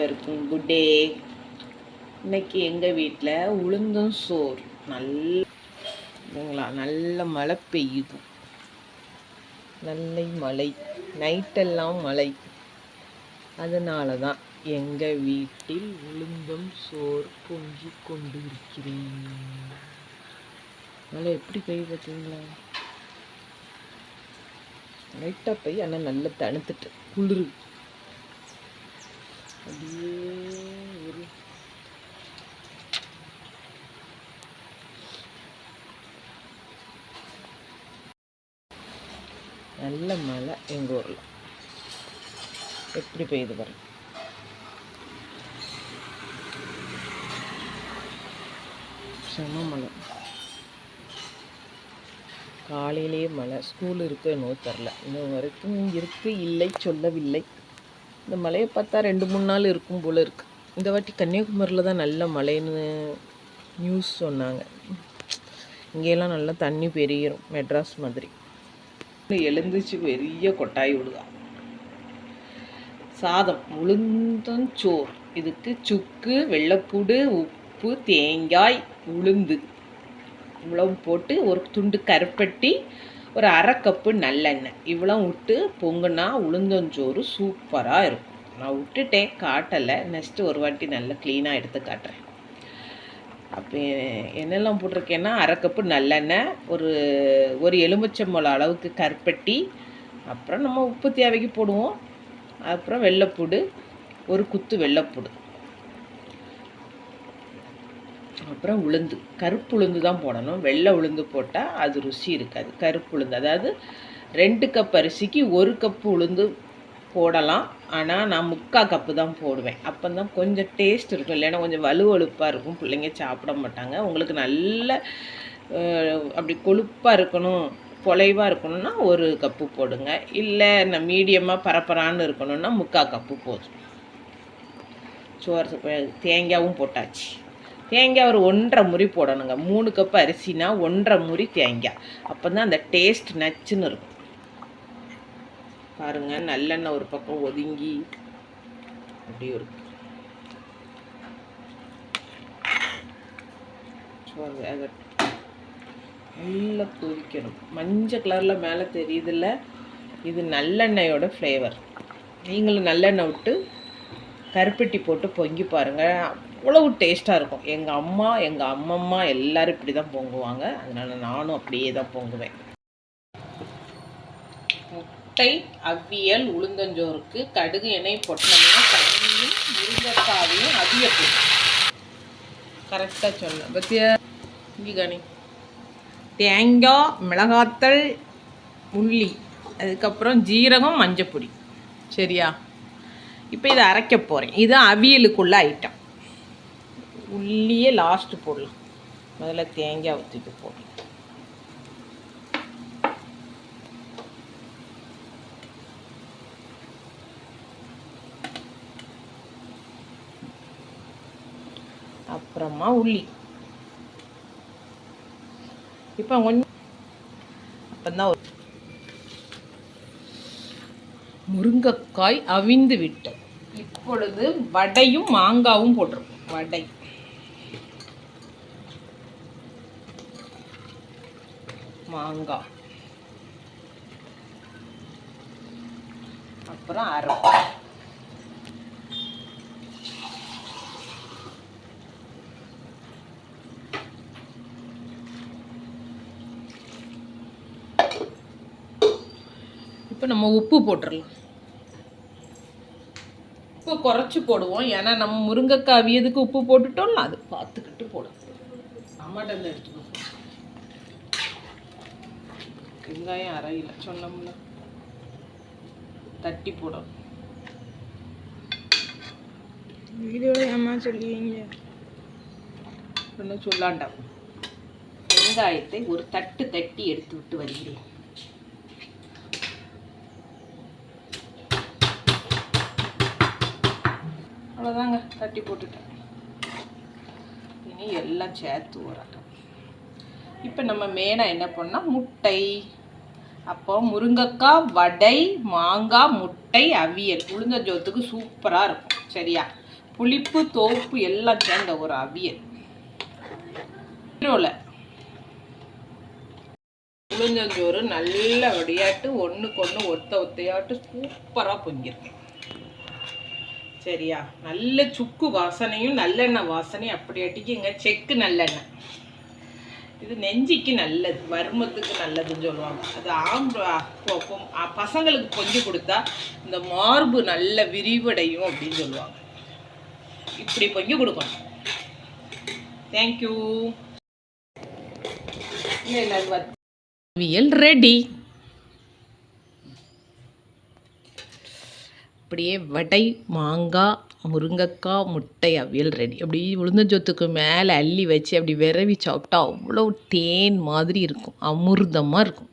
அனைவருக்கும் good day இன்னைக்கு எங்கள் வீட்டில் உளுந்தும் சோறு. நல்ல நல்ல மழை பெய்யுது. நல்ல மழை. நைட்டெல்லாம் மழை. அதனால தான் எங்கள் வீட்டில் உளுந்தும் சோறு பொங்கி கொண்டு இருக்கிறேன் மழை எப்படி பெய்யுது பார்த்தீங்களா? லைட்டாக பெய்ய ஆனால் நல்லா தணுத்துட்டு குளிரு அப்படியே ஒரு நல்ல மழை எங்கள் ஊரில். எப்படி பெய்யுது பாருங்க. செம மழை. காலையிலேயே மழை. ஸ்கூல் இருக்கு என்னவோ தெரில இன்னும் வரைக்கும் இருக்கு இல்லை சொல்லவில்லை. இந்த மலையை பார்த்தா ரெண்டு மூணு நாள் இருக்கும் போல இருக்கு. இந்த வாட்டி கன்னியாகுமரியில் தான் நல்ல மழைன்னு நியூஸ் சொன்னாங்க. இங்கெல்லாம் நல்லா தண்ணி பெருகிரும் மெட்ராஸ் மாதிரி. எழுந்துச்சு பெரிய கொட்டாய் விடுதா சாதம் உளுந்தஞ்சோறு இதுக்கு சுக்கு வெள்ளைப்பூடு உப்பு தேங்காய் உளுந்து. இவ்வளவு போட்டு ஒரு துண்டு கருப்பட்டி ஒரு அரை கப்பு நல்லெண்ணெய். இவ்வளோ விட்டு பொங்குனா உளுந்தஞ்சோறு சூப்பராக இருக்கும். நான் விட்டுட்டேன் காட்டலை. நெக்ஸ்ட்டு ஒரு வாட்டி நல்லா க்ளீனாக எடுத்து காட்டுறேன். அப்போ என்னெல்லாம் போட்டிருக்கேன்னா அரை கப்பு நல்லெண்ணெய் ஒரு ஒரு எலுமிச்சம்பழம் அளவுக்கு கருப்பட்டி அப்புறம் நம்ம உப்பு தேவைக்கு போடுவோம். அப்புறம் வெள்ளைப்பூடு ஒரு குத்து வெள்ளைப்பூடு அப்புறம் உளுந்து. கருப்பு உளுந்து தான் போடணும். வெள்ளை உளுந்து போட்டால் அது ருசி இருக்காது. கருப்பு உளுந்து. அதாவது ரெண்டு கப் அரிசிக்கு ஒரு கப்பு உளுந்து போடலாம். ஆனால் நான் முக்கால் கப்பு தான் போடுவேன். அப்போ தான் கொஞ்சம் டேஸ்ட் இருக்கும். இல்லைன்னா கொஞ்சம் வலுவழுப்பாக இருக்கும். பிள்ளைங்க சாப்பிட மாட்டாங்க. உங்களுக்கு நல்ல அப்படி கொழுப்பாக இருக்கணும் பொலைவாக இருக்கணும்னா ஒரு கப்பு போடுங்க. இல்லை நான் மீடியமாக பரப்பரான்னு இருக்கணும்னா முக்கால் கப்பு போதும். சோறு தேங்காயும் போட்டாச்சு. தேங்காய் ஒரு ஒன்றரை முறி போடணுங்க. மூணு கப் அரிசினா ஒன்றரை முறி தேங்காய். அப்போ தான் அந்த டேஸ்ட் நச்சுன்னு இருக்கும். பாருங்க நல்லெண்ணெய் ஒரு பக்கம் ஒதுங்கி அப்படியும் இருக்கும் அதை நல்லா கொதிக்கணும். மஞ்சள் கலரில் மேலே தெரியுதுல்ல? இது நல்லெண்ணெயோட ஃப்ளேவர் நீங்களும் நல்லெண்ணெய் விட்டு கருப்பட்டி போட்டு பொங்கி பாருங்கள் அவ்வளவு டேஸ்ட்டாக இருக்கும். எங்கள் அம்மா எங்கள் அம்மம்மா எல்லோரும் இப்படி தான் பொங்குவாங்க. அதனால் நானும் அப்படியே தான் பொங்குவேன். முட்டை அவியல் உளுந்தஞ்சோறுக்கு கடுகு எண்ணெய் பொட்டணமும் தண்ணியும் முருங்கைக்காவையும் அவியப்படும் கரெக்டாக சொன்னேன் பத்தியா? இங்கே கணி. தேங்காய் மிளகாத்தல் உள்ளி அதுக்கப்புறம் ஜீரகம் மஞ்சப்பொடி. சரியா? இப்போ இதை அரைக்க போகிறேன் இது அவியலுக்குள்ள ஐட்டம் உள்ளியே லாஸ்ட்டு போடலாம் முதல்ல தேங்காய் ஊற்றிட்டு போடலாம் அப்புறமா உள்ளி. இப்போ கொஞ்சம் அப்போதான் ஒரு முருங்கைக்காய் அவிந்து விட்டது. இப்பொழுது வடையும் மாங்காவும் போட்டிருக்கோம். வடை. மாங்காய். அப்புறம் அரை. இப்போ நம்ம உப்பு போட்டுடலாம் உப்பு குறைச்சி போடுவோம். ஏன்னா நம்ம முருங்கைக்காய் அவியதுக்கு உப்பு போட்டுட்டோம்ல அது பார்த்துக்கிட்டு போடும். அம்மாட்ட இருந்து எடுத்துக்கோ. வெங்காயம் அரையில சொன்னோம்ல. தட்டி போடும். வீடியோல ஏமா சொல்லுவீங்க. ஒன்றும் சொல்லாண்டா வெங்காயத்தை ஒரு தட்டு தட்டி எடுத்து விட்டு வருகிறேன். அவ்வளோதாங்க தட்டி போட்டுட்டேன். இனி எல்லாம் சேர்த்து வரட்டும் இப்போ நம்ம மெயினாக என்ன பண்ணால் முட்டை. அப்போ முருங்கைக்காய் வடை மாங்காய் முட்டை அவியல். உளுந்தஞ்சோத்துக்கு சூப்பராக இருக்கும். சரியா? புளிப்பு தோப்பு எல்லாம் சேர்ந்த ஒரு அவியல். ஹீரோவில் உளுந்தஞ்சோறு நல்ல விளையாட்டு ஒன்றுக்கு ஒன்று ஒத்த ஒத்தையாட்டு சூப்பராக பொங்கியிருக்கேன் சரியா? நல்ல சுக்கு வாசனையும் நல்லெண்ணெய் வாசனையும் அப்படி அடிக்குங்க. செக்கு நல்லெண்ணெய். இது நெஞ்சிக்கு நல்லது வருமத்துக்கு நல்லதுன்னு சொல்லுவாங்க. அது அ- பசங்களுக்கு பொங்கி கொடுத்தா இந்த மார்பு நல்ல விரிவடையும் அப்படின்னு சொல்லுவாங்க. இப்படி பொங்கி கொடுக்கணும். தேங்க்யூ இல்லை இல்லை ரெடி அப்படியே வடை மாங்காய் முருங்கைக்காய் முட்டை அவியல் ரெடி அப்படி உளுந்தஞ்சோத்துக்கு மேலே அள்ளி வச்சு அப்படி விரவி சாப்பிட்டா அவ்வளோ தேன் மாதிரி இருக்கும். அமிர்தமாக இருக்கும்.